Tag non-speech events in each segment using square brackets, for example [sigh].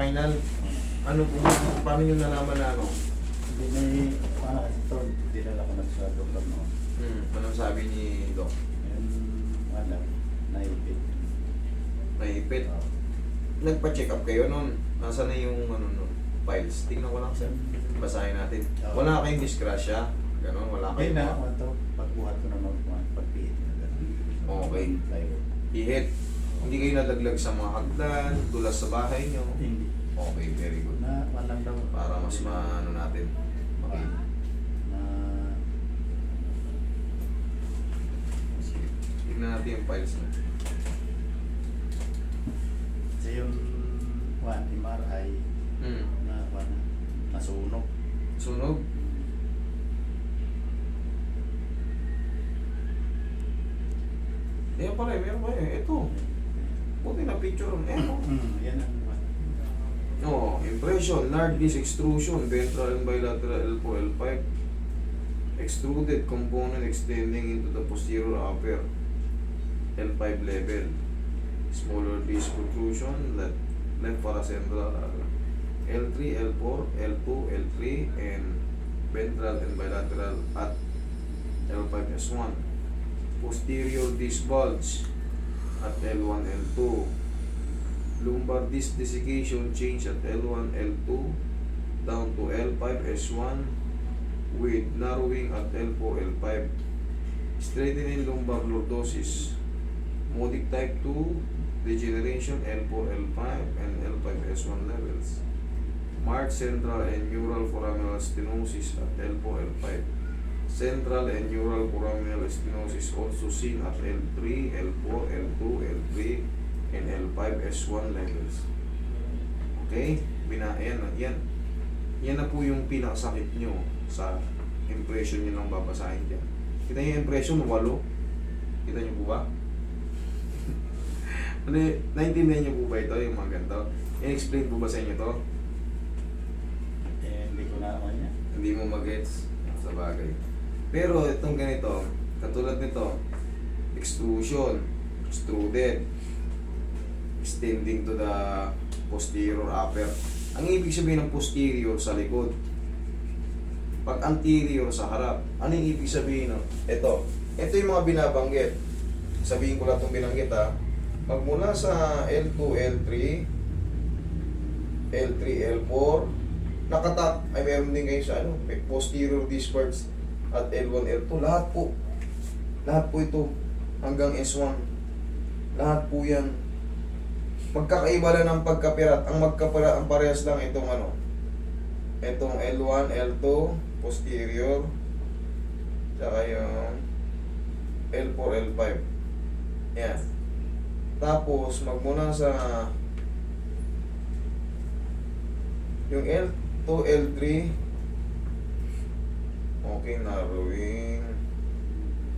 spinal. Ano po, paano nyo nalaman na ano? Hindi may, para ito, dinala ko na sa doktor mo. Hmm, anong sabi ni Doc? Yung, wala, naipit. Naipit. Oo. Nagpa-check up kayo noon. Nasaan na yung ano nun? Files. Tingnan ko lang sir. Basahin natin. Oo. Wala kayong disgrasya. Ganon, wala Ay kayong na, ano to, pagbuhat ko na magbuhat, pagpihit na gano'n. Okay. Ihit. Hindi kayo nalaglag sa mga hagdan, tulas sa bahay nyo. Hindi. Okay, very good. Na, walang daw. Para mas maano natin. Okay. Na, Sige. Tignan natin yung files na. kasi yung, one, MRI, Hmm. na, one, nasunog. Sunog. Ayan pala, meron pa eh. Ito. Buti na picture. Ayan o. Hmm, yan ang. No, impression, large disc extrusion, ventral and bilateral L4, L5. Extruded component extending into the posterior upper L5 level. Smaller disc protrusion, left, left paracentral L3, L4, L2, L3, and ventral and bilateral at L5, S1. Posterior disc bulge at L1, L2 lumbar disc desiccation change at L1, L2 down to L5, S1 with narrowing at L4, L5 straightening lumbar lordosis modic type 2 degeneration L4, L5 and L5, S1 levels. Marked central and neural foraminal stenosis at L4, L5 central and neural foraminal stenosis also seen at L3, L4, L2, L3 and L5 S1 levels. Okay? Bina, yan, yan. Yan na po yung pinakasakit nyo sa impression nyo lang babasahin dyan. Kita nyo yung impression, walo. Kita nyo po ba? [laughs] ano, naintindihan nyo po ba ito, yung mga ganito? In-explain po ba sa inyo to? Eh, hindi ko na naman yan. Hindi mo magets sa bagay. Pero itong ganito, katulad nito, extrusion, extruded, extending to the posterior upper. Ang ibig sabihin ng posterior sa likod. Pag anterior sa harap, ano yung ibig sabihin nun? Ito. Ito yung mga binabanggit. Sabihin ko lang itong binanggit ha. Magmula sa L2, L3, L3, L4, nakatak, ay meron din kayo sa ano, posterior disc bulge at L1, L2, lahat po. Lahat po ito hanggang S1. Lahat po yan. Magkakaiba lang ng pagkapirat. Ang magkapirat, ang parehas lang itong ano, itong L1, L2, posterior, tsaka yung L4, L5. Yan. Tapos, magmula sa yung L2, L3, okay, narrowing,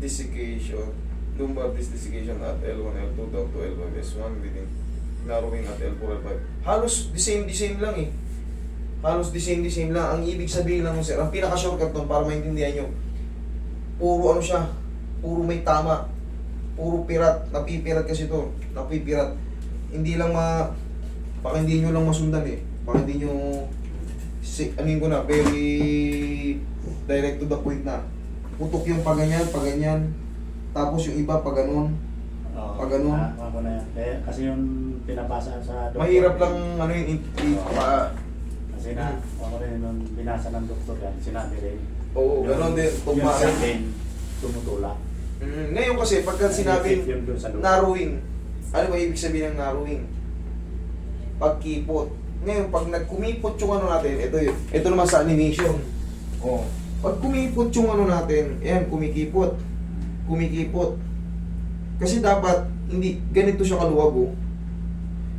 desiccation, lumbar disc desiccation at L1, L2 down to L5, S1 within narrowing at L4, L5. Halos the same, the same lang eh. Halos the same, the same lang. Ang ibig sabihin lang sir, ang pinaka-shortcut nun para maintindihan nyo, puro ano siya, puro may tama, puro pirat, napipirat kasi to, napipirat. Hindi lang ma, baka hindi nyo lang masundan eh. Baka hindi nyo, si, anin ko na, very direct to the point na. Putok yung paganyan, paganyan, tapos yung iba pag ganun. Oo. Pag ganun. Ah, ako na yan. Eh, kasi yung pinabasa sa doktor. Mahirap lang ano yun, i- i- pa, Kasi na, ako rin nung binasa ng doktor yan, sinabi rin. oo, ganun din, Yung tugma sa rin. akin, tumutulak. Mm, ngayon kasi, pagka sinabing Effect yun dun sa doktor. narrowing, ano ba ibig sabihin ng narrowing? Pagkipot. Ngayon, pag nagkumipot yung ano natin, ito yun, ito naman sa animation. Oh. Pag kumipot yung ano natin, ayan, kumikipot. Kumikipot. Kasi dapat, hindi, ganito siya kaluwag oh.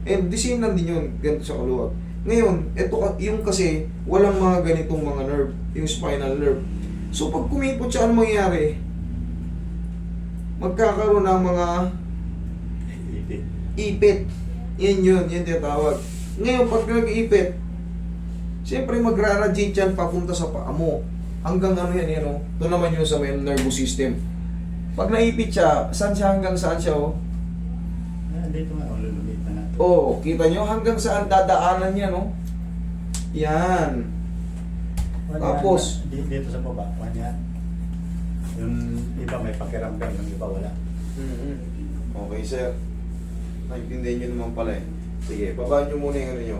And the same lang din yun, ganito siya kaluwag. Ngayon, ito, yung kasi, walang mga ganitong mga nerve, yung spinal nerve. So, pag kumipot siya, ano mangyayari? Magkakaroon ng mga Ipit. ipit. Yan yun, yan tinatawag. Ngayon, pag nag-ipit, siyempre magra-radiate yan papunta sa paa mo. Hanggang ano yan, yan, oh. Ito naman yun sa may nervous system. Pag naipit siya, saan siya hanggang saan siya, oh? Ah, dito nga, oh, lulumit na nga. Oh, kita nyo hanggang saan dadaanan niya, no? Yan. Tapos? Dito, dito sa baba, yan. Yung iba may pakiramdam, yung iba wala. mm Okay, sir. Naintindihan nyo naman pala eh. Sige, babaan nyo muna yung ano nyo.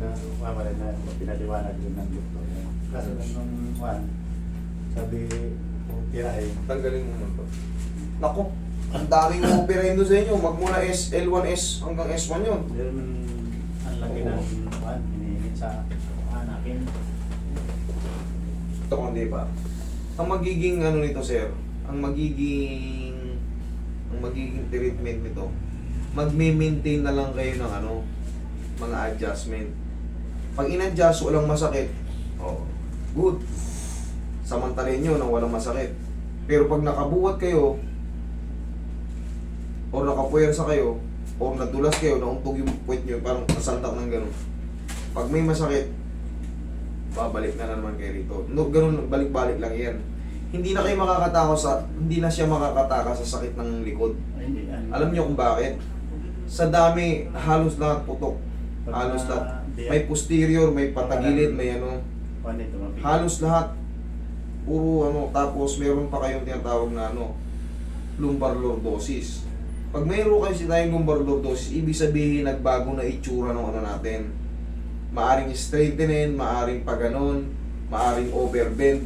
Pinamamala na, pinaliwanag din ng doktor. Kaso lang nung kwan, sabi, kung tirahin, Tanggalin mo muna to. Nako, ang daming operahin doon sa inyo. Magmula S, L1S hanggang S1 yun. yun ang laki ng kwan, hinihingi sa anakin. Ito kung di pa. Ang magiging ano nito, sir, ang magiging ang magiging treatment nito, magme-maintain na lang kayo ng ano, mga adjustment. Pag in-adjust, walang masakit, oh, good. Samantalin nyo na walang masakit. Pero pag nakabuhat kayo, or nakapuwersa kayo, or nadulas kayo, nauntog yung puwet nyo, parang nasandak ng gano'n. Pag may masakit, babalik na naman kayo rito. No, ganun, balik-balik lang yan. Hindi na kayo makakatako sa, hindi na siya makakataka sa sakit ng likod. Alam niyo kung bakit? Sa dami, halos lahat putok. Halos lahat. May posterior, may patagilid, may ano. Halos lahat. Puro ano, tapos meron pa kayong tinatawag na ano, lumbar lordosis. Pag mayroon kayo tayong lumbar lordosis, ibig sabihin nagbago na itsura ng ano natin. Maaring straightenin, maaring paganon, maaring overbend.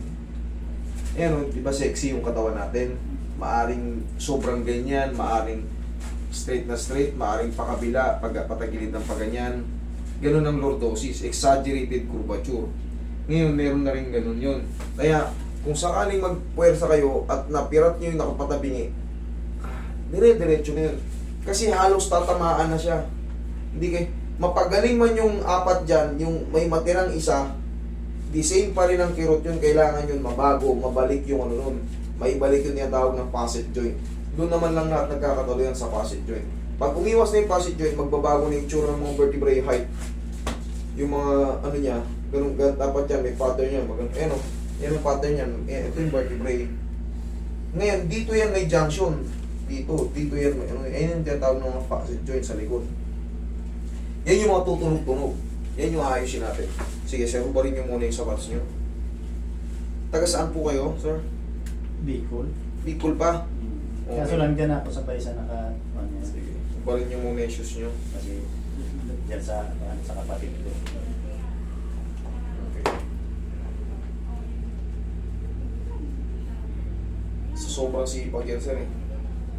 Ayan, o, di ba sexy yung katawan natin? Maaring sobrang ganyan, maaring straight na straight, maaring pakabila, pag patagilid ng paganyan. Ganun ang lordosis, exaggerated curvature. Ngayon, meron na rin ganun yun. Kaya, kung sakaling magpuwersa kayo at napirat nyo yung nakapatabingi, ah, dire-diretso na yun. Kasi halos tatamaan na siya. Hindi kay mapagaling man yung apat dyan, yung may matirang isa, the same pa rin ang kirot yun, kailangan yun mabago, mabalik yung ano nun. May balik yun yung tawag ng facet joint. Doon naman lang lahat nagkakatuloy yan sa facet joint. Pag umiwas na yung facet joint, magbabago na yung itsura ng mga vertebrae height. Yung mga ano niya, ganun, ganun dapat yan, may pattern yan. Mag, eh, no, yan ang pattern yan. Eh, ito yung vertebrae. Ngayon, dito yan may junction. Dito, dito yan. May, ano, yan yung tinatawag ng mga facet joint sa likod. Yan yung mga tutunog-tunog. Yan yung ayusin natin. Sige, sir, ubarin nyo muna yung sapatos nyo. Taga saan po kayo, sir? Bicol. Bicol pa? Okay. Kaso lang dyan ako sa naka, ano. Sige. Ubarin nyo muna yung shoes nyo. Kasi dyan sa, sa kapatid ko. Okay. Sa sobrang sipag yan, sir eh.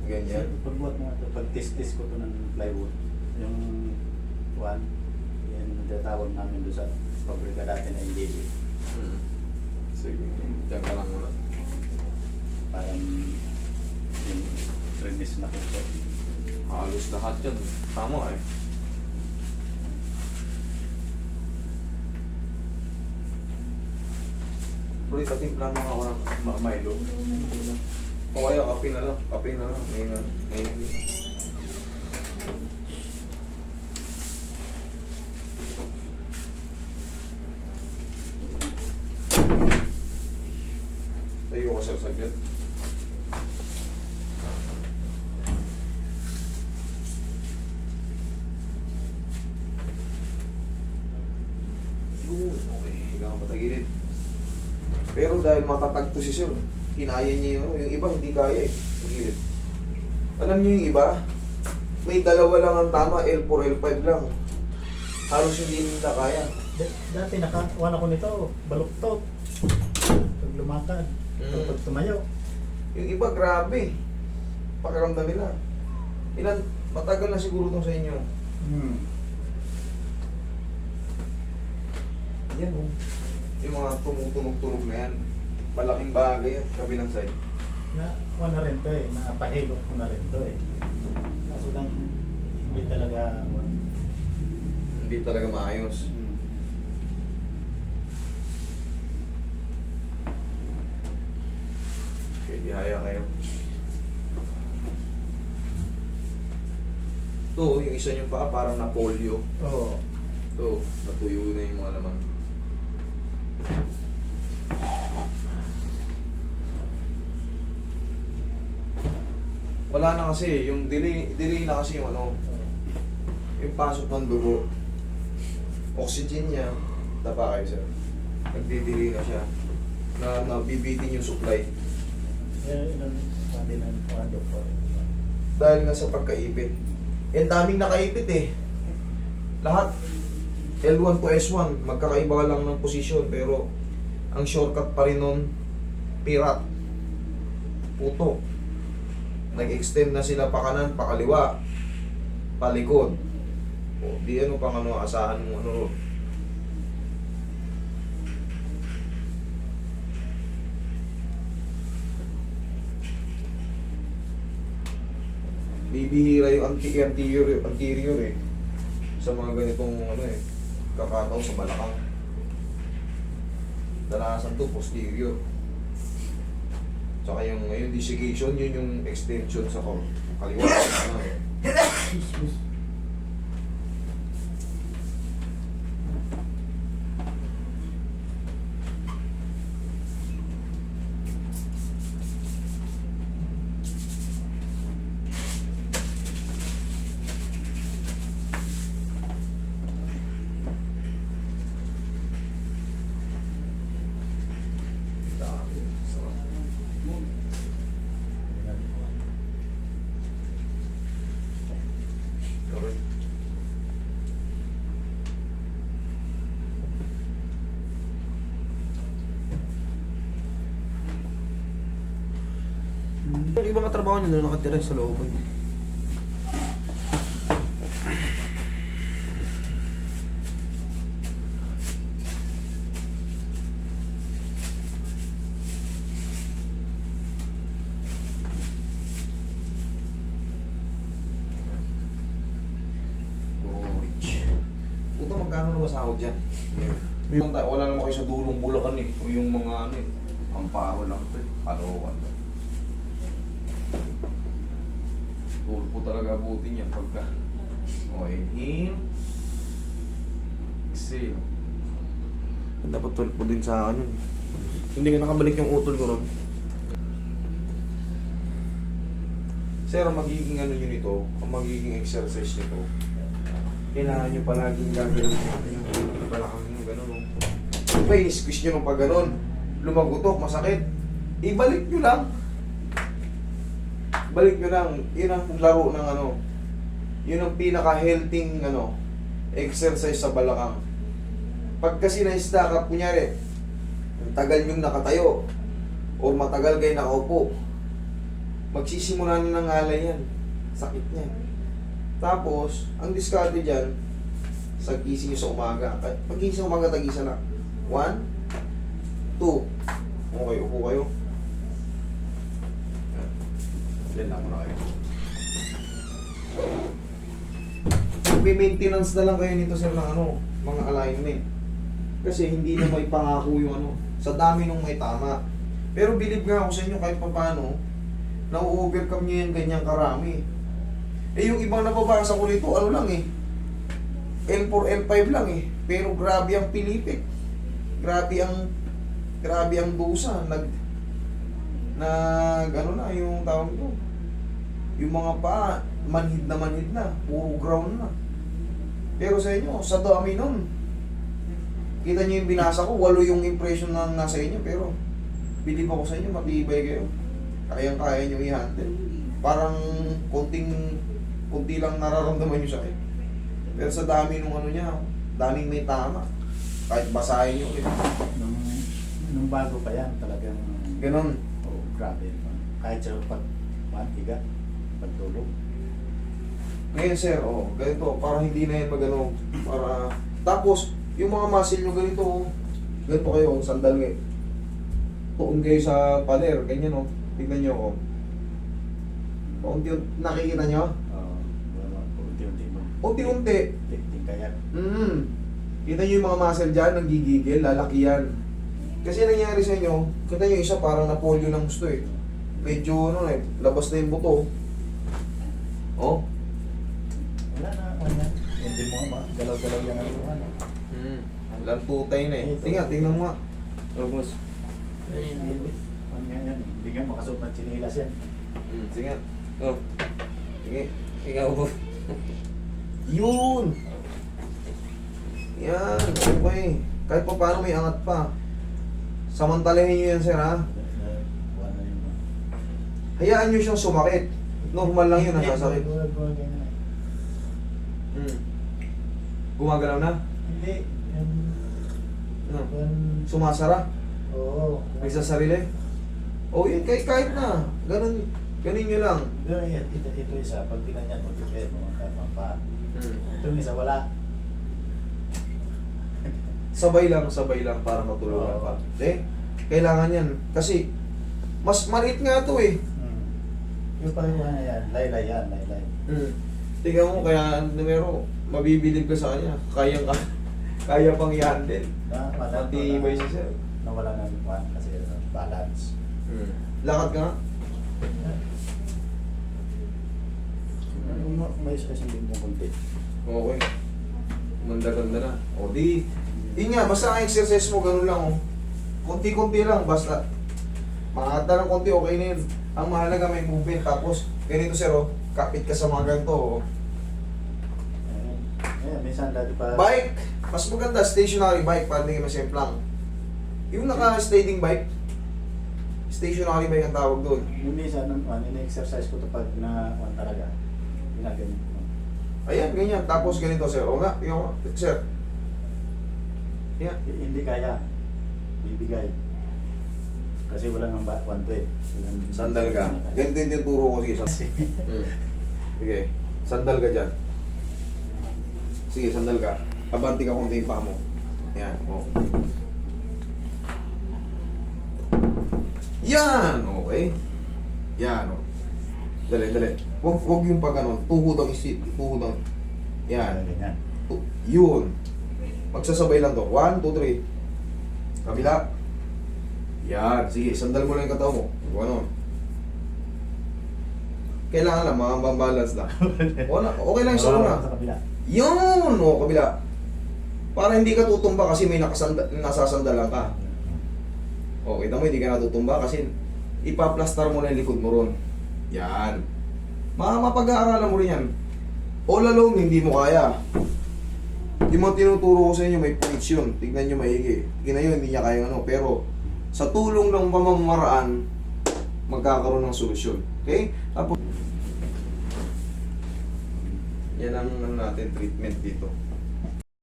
Ganyan. Pagbuhat mo ito, pag test-test ko to ng plywood, yung one, yan yung tinatawag namin doon sa pabrika dati na NDB. Hmm. Sige, diyan ka lang muna. Parang yung premise na kung Halos lahat yan. Tama eh. Bro, katimpla mo ako ng Ma- Milo. O kaya kape na lang. Kape na lang. May na. May Tayo ko sir saglit. Yun, okay. Higa ka patagilid. Pero dahil matatag to si Sir, kinaya niya yung, yung iba hindi kaya eh. Alam niyo yung iba, may dalawa lang ang tama, L4, L5 lang. Halos hindi nila kaya. D- Dati nakakuha ko nito, baluktot. Pag lumakad, Mm. pag tumayo. Yung iba, grabe. Pakiramdam nila. Ilan, matagal na siguro itong sa inyo. Hmm. Yan oh. Yung mga tumutunog-tunog na yan. Malaking bagay yan, kabilang side. Na, kuha na rin to eh, napahilot ko na rin to eh. Kaso lang, hindi talaga, Hindi talaga maayos. Okay, di haya kayo. Ito, yung isa nyo pa, parang na polio. Oo. Ito, natuyo na yung mga laman. Wala na kasi, yung delay, delay na kasi yung ano, yung pasok ng dugo. Oxygen niya, tapa kayo sir. Nagdi-delay na siya. Na nabibitin yung supply. Eh, ilan. Dahil nga sa pagkaipit. Eh, daming nakaipit eh. Lahat. L1 to S1, magkakaiba lang ng posisyon pero ang shortcut pa rin nun, pirat. Puto. Nag-extend na sila pa kanan, pa kaliwa, palikod. O, di ano pang ano, asahan mo ano ron. bibihira yung anterior anterior eh sa mga ganitong ano eh kakataw sa balakang dalasan to posterior. Tsaka yung ngayon desiccation yun yung extension sa kal- kaliwa. [coughs] Ano eh Dami. Sarap. Correct. Yung ibang katrabaho niya na nakatira sa looban. Gorich. Puta, magkano na ba sahod dyan? Yung, wala naman kayo sa dulong bulakan eh. O yung mga ano eh. Amparo lang ito eh. Palokan lang. Tulpo talaga abutin niya pagka. Okay, inhale. Exhale. Dapat tulpo din sa akin yun. Hindi ka nakabalik yung utol ko ron. Sir, ang magiging ano nyo nito, ang magiging exercise nito, kailangan nyo palaging gagawin yung balakang nyo, gano'n. no? Okay, squeeze nyo nung pag gano'n. Lumagutok, masakit. Ibalik nyo lang. Balik nyo lang. Yun ang laro ng ano. Yun ang pinaka-healthy ano, exercise sa balakang. Pag kasi na-stack up, kunyari, tagal nyong nakatayo, o matagal kayo nakaupo, magsisimula na ng alay yan. Sakit niya. Tapos, ang diskarte dyan, sa gising sa umaga. Pag gising sa umaga, tagisa na. One, two. Okay, upo kayo. Yan lang muna kayo. May maintenance na lang kayo nito sir ng ano, mga alignment. Kasi hindi na may pangako yung ano, sa dami nung may tama. Pero believe nga ako sa inyo kahit pa paano, na-overcome nyo yan ganyang karami. Eh yung ibang nababasa ko rito, ano lang eh, L4, L5 lang eh. Pero grabe ang pilipit. Grabe ang, grabe ang dusa. Nag, nag, ano na, yung tawag ito. Yung mga pa, manhid na manhid na. Puro ground na. Pero sa inyo, sa dami nun. Kita niyo yung binasa ko, walo yung impression na nasa inyo, pero believe ako sa inyo, matibay kayo. Kayang-kaya nyo i-handle. Parang konting, konti lang nararamdaman nyo sa akin. Pero sa dami nung ano niya, daming may tama. Kahit basahin nyo. Eh. Nung, nung bago pa yan, talagang... Ganon. Oh, grabe. Kahit sa pag, pag pagtulog. Ngayon sir, oh, ganito, para hindi na yan magano, para... Tapos, yung mga muscle nyo ganito, oh. ganito kayo, sandal ngayon. Tuon kayo sa pader, ganyan oh. Tignan nyo, oh. Paunti, nakikita nyo? Oh, wala, unti-unti mo. Unti-unti. Mm. Kita nyo yung mga muscle dyan, nanggigigil, lalaki yan. Kasi nangyari sa inyo, kita nyo isa parang napolyo ng gusto eh. Medyo ano eh, labas na yung buto. Oh. Wala na, ano yan. Hindi mo nga, galaw-galaw yan ang ano. Hmm. Lantutay na eh. Tingnan, tingnan mo nga. Tapos, Ano yan yan, hindi nga makasuot ng chinilas yan. Hmm, tingnan. Oh. Sige. Ikaw po. [laughs] Yun! Yan, okay. Kahit pa paano may angat pa. Samantalahin nyo yan, sir, ha? Hayaan nyo siyang sumakit. Normal lang yun, nasasakit. Hmm. Gumagalaw na? Hindi. Yung... No. Yung... Sumasara? Oo. Nagsasarili? Oh, yun, kahit, kahit na. Ganun, ganun nyo lang. Pero ito, ito, ito isa, pag tinanyan mo, tipid mo, tapang pa. Hmm. Itong isa, wala. Sabay lang, sabay lang para matulungan pa. Eh, kailangan yan. Kasi, mas maliit nga to eh. Yung pangyayan na yan, laylay yan, laylay. Hmm. Tingnan mo, kaya numero, mabibilib ka sa kanya. Kaya ka, [laughs] kaya pang i-handle. Na, wala Matibay siya sir. Nawala na yung one kasi ano, balance. Hmm. Lakad ka nga. Ano, May isa isang din mo kunti. Okay. Manda-ganda na. O di, yun nga, basta ang exercise mo, ganun lang oh. Kunti-kunti lang, basta. Makakata ng konti, okay na yun. Ang mahalaga may movement. Tapos, ganito sir oh, kapit ka sa mga ganito oh. Ayun, minsan dati pa... Bike! Mas maganda, stationary bike para hindi ka masemplang. Yung naka-stading bike, stationary bike ang tawag doon. Yung minsan, ano, ano, in-exercise ko to pag na, ano talaga, ginaganyan ko. Ayan, ganyan. Tapos ganito sir. O nga, yung, sir. Yan. Hindi kaya, bibigay. Kasi wala nang ba- one to eh. Walang- Sandal ka. Ganito yung tinuturo ko. Sige. Hmm. [laughs] Sige. Sandal ka dyan. Sige, sandal ka. Abanti ka konti yung paa mo. Yan. O. Yan! Okay. Yan. O. Dali, dali. Huwag, huwag yung pag ano. Tuhod ang isip. Tuhod ang... Yan. Yun. Magsasabay lang to. One, two, three. Kabila. Yan. Sige, sandal mo lang yung katawan mo. Kung ano. Kailangan lang, mga balance lang. [laughs] Wala, okay lang sa una. Sa kabila. Yun! O, kabila. Para hindi ka tutumba kasi may nakasanda, nasasandalan ka. O, kita mo, hindi ka natutumba kasi ipaplastar mo na yung likod mo ron. Yan. Ma mapag-aaralan mo rin yan. All alone, hindi mo kaya. Yung mga tinuturo ko sa inyo, may points yun. Tignan nyo maigi. Tignan nyo, hindi niya kaya ano. Pero, sa tulong ng pamamaraan, magkakaroon ng solusyon. Okay? Tapos, yan ang ano natin, treatment dito.